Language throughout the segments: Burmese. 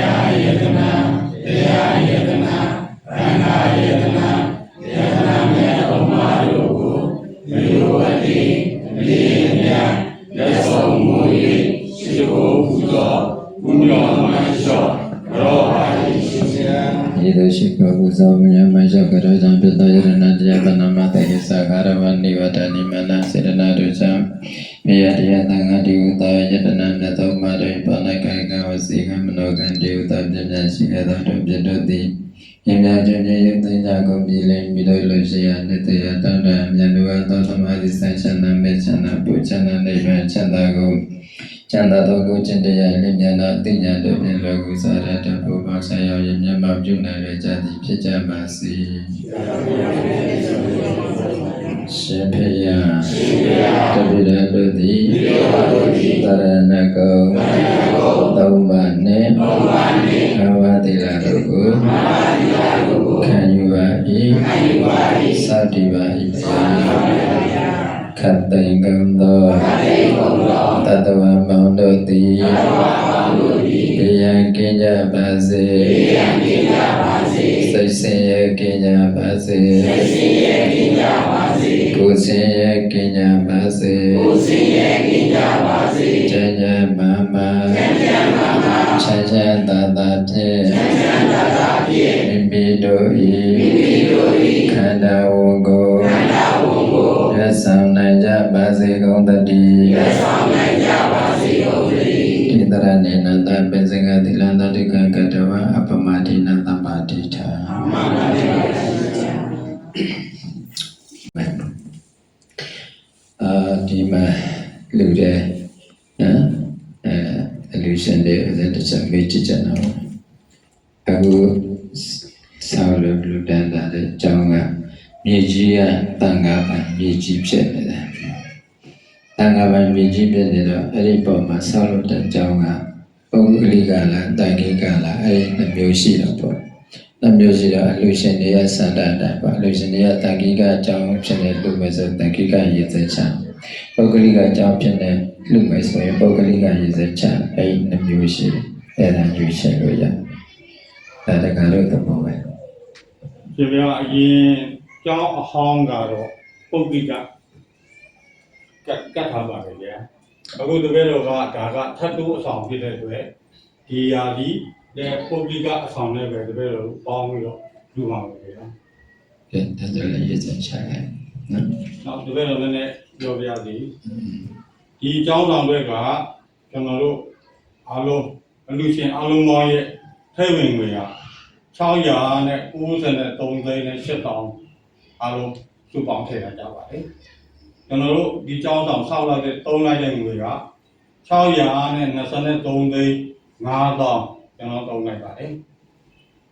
ရားယတနာတရားယတနာသံဃာယတနာယတနာမြတ်တော်မှာတို့ကိုမြေဝတိမြေမြတ်လက်ဆောင်မူ၏ရှိဖို့ပူဇော်ဘုရားမလျှော့ရောပါ၏ရှင်ဗျာယေတုရှိကပုဇောမညမယောကရောဇံပိတယရဏတရားပနမတေသဂရဝနိဝတနိမနစေရဏတုဇံ မေယတရားသံဃာတိဥတယတနာမြတ်သောမာရိပဏကံကဝစီကမနောကံတိဥတပြည့်ပြည့်ရှိသောတုပြည့်တို့သည်ယမြခြင်းခြင်းယသိညာကုန်ပြီလင်ပြီးတော့လို့ရှိရနိတယတန္တမြတ်လူသောသမာဓိဆိုင်ချမ်းသာမေချမ်းသာပူချမ်းသာနိဗ္ဗာန်ချမ်းသာကုန်ချမ်းသာသောကိုကျင့်တရားလင်ညာနာတိညာတို့ဖြင့်လောကုစားရတဘုရားဆရာရဲ့မြတ်မပြုနိုင်ရကြသည်ဖြစ်ကြပါစေ ရှင်ဖေယတပိရတို့သည်သရဏကုံသုံးပါးနှင့်ဘဝတိလာတို့ကိုခံယူပါ၏စတိပါ၏ခတ်တိုင်ကံသောတတဝံမောင်တို့သည်ဘေးရန်ကင်းကြပါစေစိတ်ဆင်းရဲကင်းကြပါစေကိုယ်ဆင်းရဲကင်းကြပါစေ ကျမ်းကျမ်းမာမာချမ်းချမ်းသာသာဖြင့်မိမိတို့၏ခန္ဓာဝန်ကိုရဆောင်နိုင်ကြပါစေကုန်သတည်းရဆောင်နိုင်ကြပါစေကုန်သတည်းဣတရနေနတပင်စကတိလန္တတိကက လူတဲ့နော်အဲအလူရှင်တဲ့ဥစ္စာတစ်ချက်မေးကြည့်ကြတော့အခုဆောက်လို့လူတန်းတာတဲ့အကြောင်းကမြေကြီးကတန်ခါပါမြေကြီးဖြစ်နေတယ်တန်ခါပါမြေကြီးဖြစ်နေတော့အဲ့ဒီပုံမှာဆောက်လို့တဲ့အကြောင်းကပုဂ္ဂလိကလားတိုင်ကိကလားအဲ့ဒီနှမျိုးရှိတော့ပေါ့နှမျိုးရှိတော့အလူရှင်တွေကစန္ဒတန်ပါအလူရှင်တွေကတန်ကိကအကြောင်းဖြစ်နေလို့ပဲဆိုတန်ကိကရေစချ ပုဂ္ဂလိကအကြောင်းဖြစ်နေလို့ပဲဆိုရင်ပုဂ္ဂလိကရေစချအဲ့ဒီနှမျိုးရှိတယ်အဲ့ဒါယူရှင်လို့ရဒါတကယ်လို့သဘောပဲရှင်ဗျာအရင်ကျောင်းအဟောင်းကတော့ပုဂ္ဂိကကတ်ကတ်ထားပါပဲဗျာအခုတပည့်တော်ကဒါကထတ်တိုးအဆောင်ဖြစ်တဲ့အတွက်ဒီယာဒီတဲ့ပုဂ္ဂိကအဆောင်နဲ့ပဲတပည့်တော်ပေါင်းပြီးတော့လူပါမယ်ဗျာကဲဒါဆိုလည်းရေစချတယ်နော် နောက်တပည့်တော်လည်းလည်းပြောပြရစီဒီကျောင်းဆောင်တွေကကျွန်တော်တို့အားလုံးအလူရှင်အားလုံးပေါင်းရဲ့ထဲဝင်ငွေက600နဲ့93သိန်းနဲ့8000အားလုံးစုပေါင်းထည့်ရကြပါတယ်ကျွန်တော်တို့ဒီကျောင်းဆောင်ဆောက်လိုက်တဲ့သုံးလိုက်တဲ့ငွေက600နဲ့23သိန်း5000ကျွန်တော်သုံးလိုက်ပါတယ်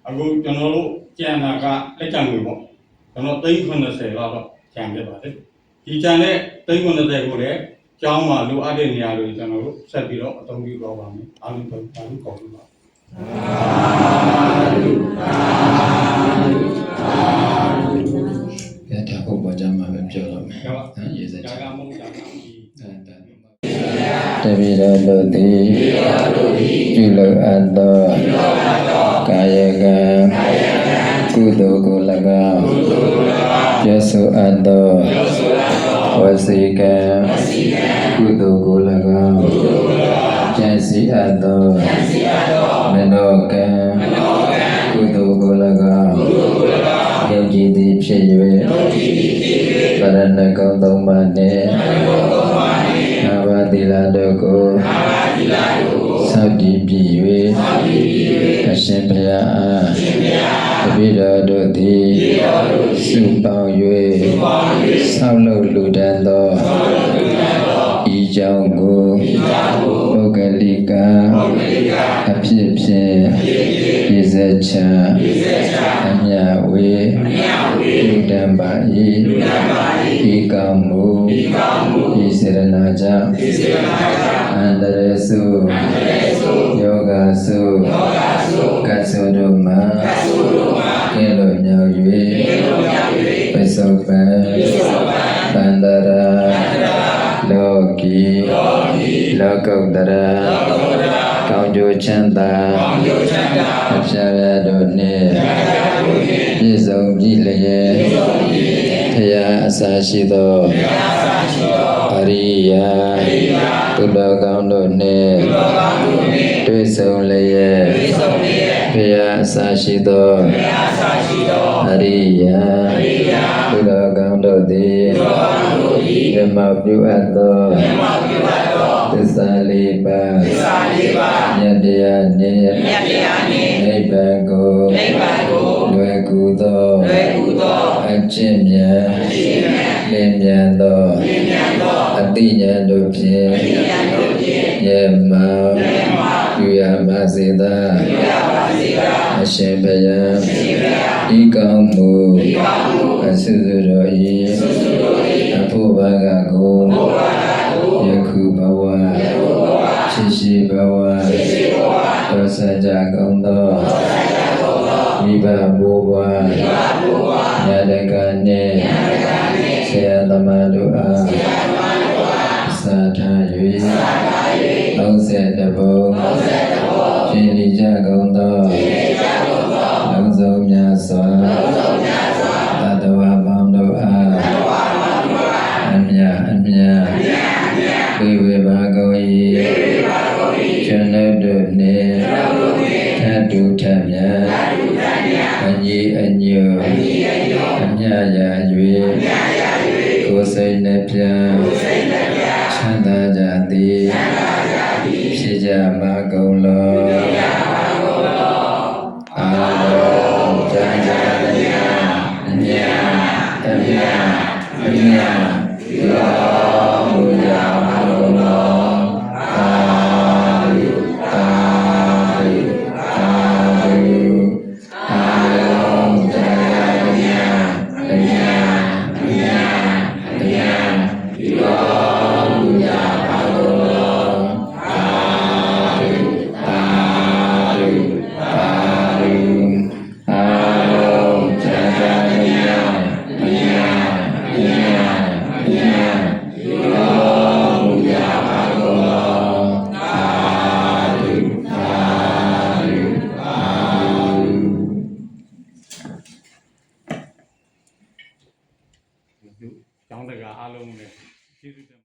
အခုကျွန်တော်တို့ကျန်တာကလက်ကျန်ငွေပေါ့ကျွန်တော်390လောက်တော့ ကျန်ခဲ့ပါတယ်ဒီကျန်တဲ့390ကိုလည်းကျောင်းမှာလိုအပ်တဲ့နေရာတွေကျွန်တော်တို့ဆက်ပြီးတော့အသုံးပြုတော့ပါမယ်အားလုံးတော့အားလုံးကောင်းပါကဲဒါဘုရားကြမှာပဲပြောတော့မယ်ဟုတ်ပါနော်ရေစချဒါကမဟုတ်တာကဒီတပိရတို့သည်ပြုလုပ်အပ်သောကာယကံ ကုသိုလ်ကို၎င်းပြောဆိုအပ်သောဝစီကံကုသိုလ်ကို၎င်းကျင့်စီအပ်သောမနောကံကုသိုလ်ကို၎င်းယုံကြည်သည်ဖြစ်၍ဗရဏဂုံသုံးပါးနှင့်အာဘသီလာတို့ကိုသောက်တည်ပြီ၍ အရှင်ဘုရားအားတပိတော်တို့သည်စုပေါင်း၍ဆောက်လုပ်လူတန်းသောဤကြောင့်ကိုပုဂ္ဂလိကအဖြစ်ဖြင့်ရေ စက်ချအမြဝေလူတန်းပါ၏ဤကောင်းမှုဤစေရနာကြောင့်အန္တရစုယောဂစုကဆုတို့မှာကဲလို့ညော၍ပစ္စုပန်တန္တရာလောကီဤလောကုတ္တရာ ကောင်းကျိုးချမ်းသာအဖြာဖြာတို့နှင့်ပြည့်စုံကြည်လျက်ဖရာအစာရှိသောအရိယာသူတော်ကောင်းတို့နှင့်တွေ့ဆုံလျက်ဖရာအစာရှိသောအရိယာသူတော်ကောင်းတို့သည်ဓမ္မပြုအပ်သော သစ္စာလေးပါးမြတ်တရားနှင့်နိဗ္ဗာန်ကိုလွယ်ကူသောအကျင့်မြတ်လင်းမြန်သောအတိညာဉ်တို့ဖြင့်ယေမပြုရပါစေသာအရှင်ဘုရားဤကောင်းမှုအဆုစုတော်ဤအဖို့ဘာကကိုယခု ဘဝ ကော အားလုံးနဲ့ကျေးဇူးတင်